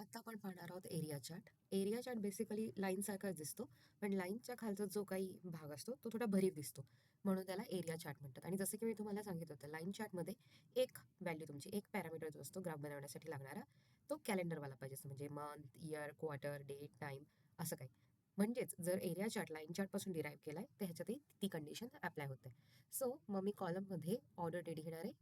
आता आपण पाहणार आहोत area chart. Area chart basically लाईनसारखाच दिसतो. पण लाईनच्या खालचा जो काही भाग असतो, तो थोडा भरीव दिसतो. म्हणून त्याला एरिया चार्ट म्हणतात. आणि जसं की मी तुम्हाला सांगितलं होतं, लाईन चार्टमध्ये एक व्हॅल्यू तुमची, एक पॅरामीटर जो असतो ग्राफ बनवण्यासाठी लागणारा, तो कॅलेंडरवाला पाहिजे म्हणजे month, year, quarter, date, time असं काही. म्हणजेच जर एरिया चार्ट लाईन चार्टपासून डिराईव्ह केलाय, तर ह्याच्यातही ती कंडिशन अप्लाय होते. सो मग मी कॉलममध्ये ऑर्डर डेट घेणार आहे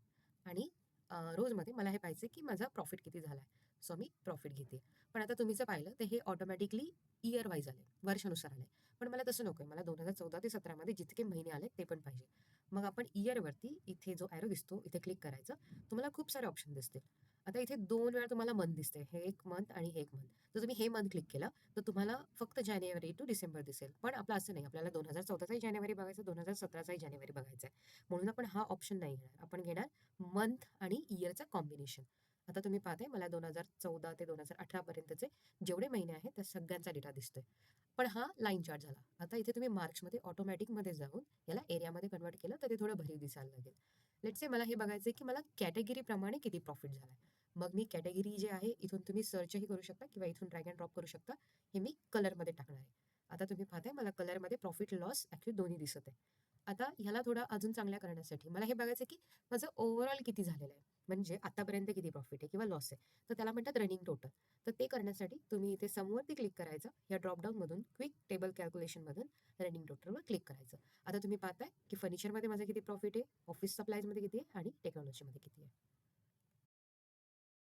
आणि रोजमध्ये मला हे पाहिजे की माझा प्रॉफिट किती झाला आहे सो मी प्रॉफिट घेते. पण आता तुम्ही जर पाहिलं तर हे ऑटोमॅटिकली इयर वाईज आले वर्षानुसार आले पण मला तसं नको आहे मला 2014 ते सतरामध्ये जितके महिने आले ते पण पाहिजे. मग आपण इयरवरती इथे जो ॲरो दिसतो, इथे क्लिक करायचं. तुम्हाला खूप सारे ऑप्शन दिसतील. आता इथे दोन वेळा तुम्हाला मंथ दिसते. हे एक मंथ आणि हे एक मंथ. जर तुम्ही हे मंथ क्लिक केलं, तर तुम्हाला फक्त जानेवारी टू डिसेंबर दिसेल. पण आपलं असं नाही. आपल्याला 2014चाही जानेवारी बघायचं दोन हजार सतराचाही जानेवारी बघायचा आहे. म्हणून आपण हा ऑप्शन नाही घेणार. आपण घेणार मंथ आणि इयरचं कॉम्बिनेशन. आता तुम्ही पाहताय मला 2014 ते 2018 पर्यंतचे जेवढे महिने आहेत, त्या सगळ्यांचा डेटा दिसतोय. पण हा लाईन चार्ट झाला. आता इथे तुम्ही मार्क्समध्ये ऑटोमॅटिकमध्ये जाऊन याला एरियामध्ये कन्व्हर्ट केलं, तर ते थोडं भरीव दिसायला लागेल. लेट्स से मला हे बघायचं की मला कॅटेगरीप्रमाणे किती प्रॉफिट झालाय. मग मी कॅटेगरी जे आहे, इथून तुम्ही सर्चही करू शकता किंवा इथून ड्रॅग अँड ड्रॉप करू शकता. हे मी कलरमध्ये टाकणार आहे. आता तुम्ही पाहताय मला कलरमध्ये प्रॉफिट, लॉस ॲक्च्युली दोन्ही दिसत आहे. आता ह्याला थोडं अजून चांगल्या करण्यासाठी मला हे बघायचं की माझं ओव्हरऑल किती झालेलं आहे. म्हणजे आतापर्यंत किती प्रॉफिट आहे किंवा लॉस आहे. तर त्याला म्हणतात रनिंग टोटल. तर ते करण्यासाठी तुम्ही इथे समवरती क्लिक करायचं. या ड्रॉपडाऊनमधून क्विक टेबल कॅल्क्युलेशनमधून रनिंग टोटलवर क्लिक करायचं. आता तुम्ही पाहताय की फर्निचरमध्ये माझं किती प्रॉफिट आहे, ऑफिस सप्लायजमध्ये किती आहे आणि टेक्नॉलॉजीमध्ये किती आहे.